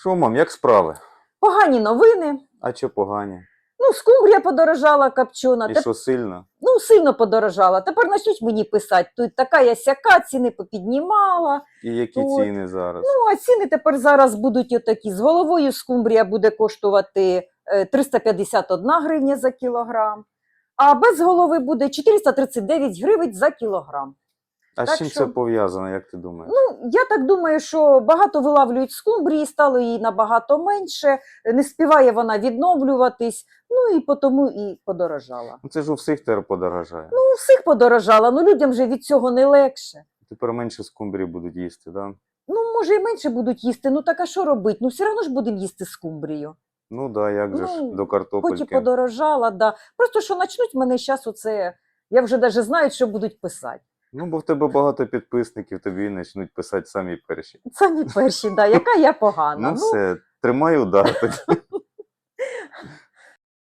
Що, мам, як справи? Погані новини. А чи погані? Ну, скумбрія подорожала копчена. І Теп- що сильно? Ну, сильно подорожала. Тепер почнуть мені писати. Тут така я сяка, ціни попіднімала. І які От. ціни зараз? Ну, а ціни тепер зараз будуть отакі. З головою скумбрія буде коштувати е, 351 гривня за кілограм, а без голови буде 439 гривень за кілограм. А з так чим що- це пов'язано, як ти думаєш? Ну, я так думаю, що багато вилавлюють скумбрії, стало її набагато менше, не співає вона відновлюватись, ну і тому і подорожала. Ну, це ж у всіх тепер подорожає. Ну, у всіх подорожала, ну людям же від цього не легше. Тепер менше скумбрії будуть їсти, да? Ну, може, і менше будуть їсти, ну так а що робити? Ну, все одно ж будемо їсти скумбрію. Ну да, як же ж Ну, до Хоч і картопельки. подорожала, да. Просто що почнуть мене зараз оце. Я вже навіть знаю, що будуть писати. Ну, бо в тебе багато підписників, тобі почнуть писати самі перші. Самі перші, да, яка я погана. Ну, все, тримай удар. тоді.